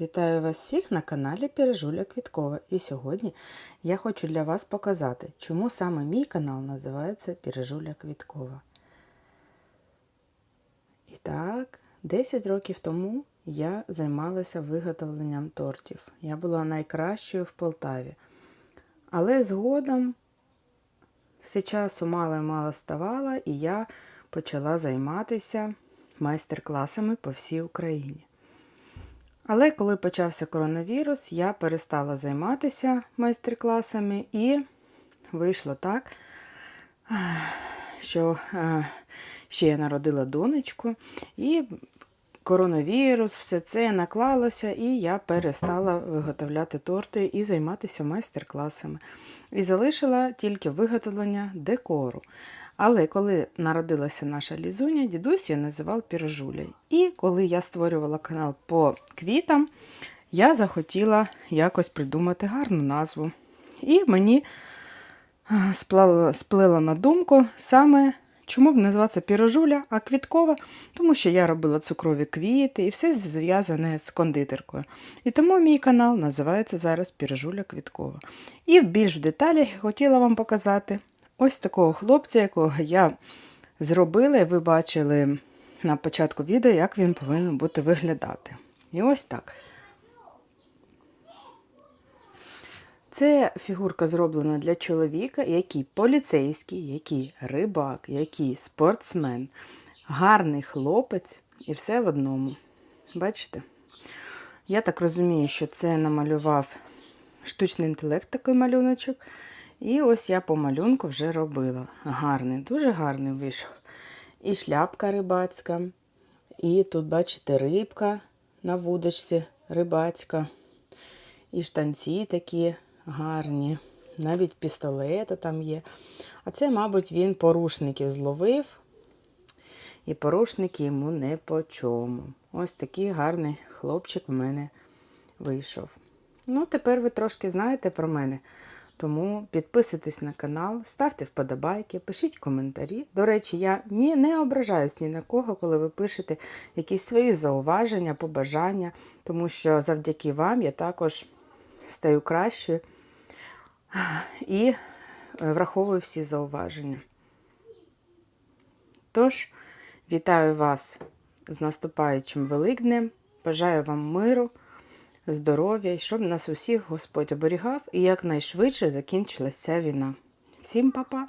Вітаю вас всіх на каналі Піржуля Квіткова. І сьогодні я хочу для вас показати, чому саме мій канал називається Піржуля Квіткова. І так, 10 років тому я займалася виготовленням тортів. Я була найкращою в Полтаві. Але згодом все часу мало і мало ставало, і я почала займатися майстер-класами по всій Україні. Але коли почався коронавірус, я перестала займатися майстер-класами і вийшло так, що е, ще я народила донечку, і коронавірус, все це наклалося, і я перестала виготовляти торти і займатися майстер-класами. І залишила тільки виготовлення декору. Але коли народилася наша лізуня, дідусь її називав Піржуля. І коли я створювала канал по квітам, я захотіла якось придумати гарну назву. І мені сплила, на думку саме, чому б називатися Пірожуля, а квіткова, тому що я робила цукрові квіти і все зв'язане з кондитеркою. І тому мій канал називається зараз Пірожуля Квіткова. І в більш деталях я хотіла вам показати. Ось такого хлопця, якого я зробила, і ви бачили на початку відео, як він повинен бути виглядати. І ось так. Це фігурка зроблена для чоловіка, який поліцейський, який рибак, який спортсмен, гарний хлопець і все в одному. Бачите? Я так розумію, що це намалював штучний інтелект такий малюночок. І ось я по малюнку вже робила. Гарний, дуже гарний вийшов. І шляпка рибацька. І тут, бачите, рибка на вудочці рибацька. І штанці такі гарні. Навіть пістолети там є. А це, мабуть, він порушників зловив. І порушники йому не по чому. Ось такий гарний хлопчик в мене вийшов. Ну, тепер ви трошки знаєте про мене. Тому підписуйтесь на канал, ставте вподобайки, пишіть коментарі. До речі, я ні, не ображаюсь ні на кого, коли ви пишете якісь свої зауваження, побажання, тому що завдяки вам я також стаю кращою і враховую всі зауваження. Тож, вітаю вас з наступаючим Великднем, бажаю вам миру здоров'я, і щоб нас усіх Господь оберігав і якнайшвидше закінчилася ця війна. Всім па-па!